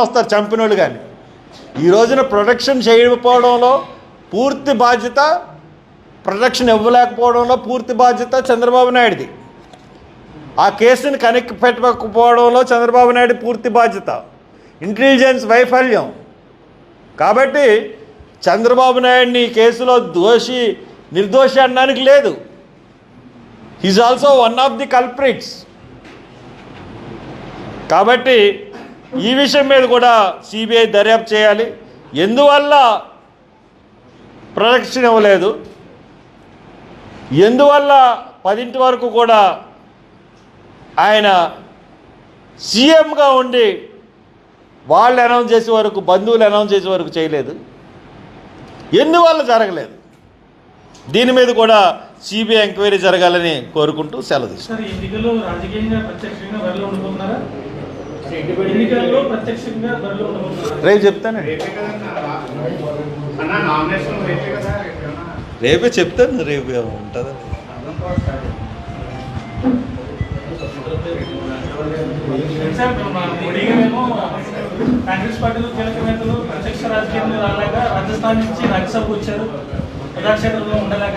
వస్తారు చంపినోళ్ళు కానీ. ఈ రోజున ప్రొటెక్షన్ చేయకపోవడంలో పూర్తి బాధ్యత ప్రొడక్షన్ ఇవ్వలేకపోవడంలో పూర్తి బాధ్యత చంద్రబాబు నాయుడిది. ఆ కేసుని కనెక్ట్ పెట్టకపోవడంలో చంద్రబాబు నాయుడు పూర్తి బాధ్యత. ఇంటెలిజెన్స్ వైఫల్యం. కాబట్టి చంద్రబాబు నాయుడిని కేసులో దోషి నిర్దోషి అనడానికి లేదు. He's also one of the culprits కాబట్టి ఈ విషయం మీద కూడా సిబిఐ దర్యాప్తు చేయాలి. ఎందువల్ల ప్రొటెక్షన్ ఇవ్వలేదు? ఎందువల్ల పదింటి వరకు కూడా ఆయన సీఎంగా ఉండి వాళ్ళు అనౌన్స్ చేసే వరకు బంధువులు అనౌన్స్ చేసే వరకు చేయలేదు. ఎందువల్ల జరగలేదు? దీని మీద కూడా సిబిఐ ఎంక్వైరీ జరగాలని కోరుకుంటూ సెలవు తీసుకుంటాను ఎన్నికల్లో ప్రత్యక్షంగా రేపు చెప్తానండి రేపే చెప్తాను రేపు ఉంటుందా. కాంగ్రెస్ పార్టీలో కీలక నేతలు ప్రత్యక్ష రాజకీయంలో రాలేక రాజస్థాన్ నుంచి రాజ్యసభకు వచ్చారు. ప్రజాక్షేత్రంలో ఉండలేక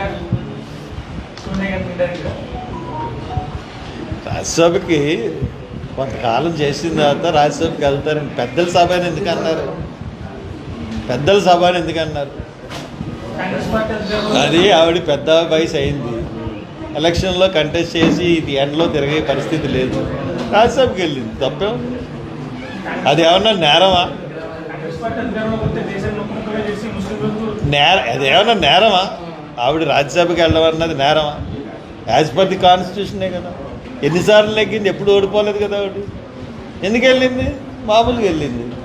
సోనియా గాంధీ ఇండైరెక్ట్గా. రాజ్యసభకి కొంతకాలం చేసిన తర్వాత రాజ్యసభకి వెళ్తారని పెద్దల సభ అని ఎందుకు అన్నారు పెద్దల సభ అని ఎందుకు అన్నారు అది ఆవిడ పెద్ద వయసు అయింది. ఎలక్షన్లో కంటెస్ట్ చేసి ఇది ఎండలో తిరిగే పరిస్థితి లేదు. రాజ్యసభకి వెళ్ళింది. తప్పేం అది ఏమన్నా నేరమా? నేర అది ఏమన్నా నేరమా? ఆవిడ రాజ్యసభకి వెళ్ళమన్నది నేరమా? యాజ్ పర్ ది కాన్స్టిట్యూషనే కదా. ఎన్నిసార్లు లెగ్గింది ఎప్పుడు ఓడిపోలేదు కదా ఆవిడ. ఎందుకు వెళ్ళింది? మామూలుగా వెళ్ళింది.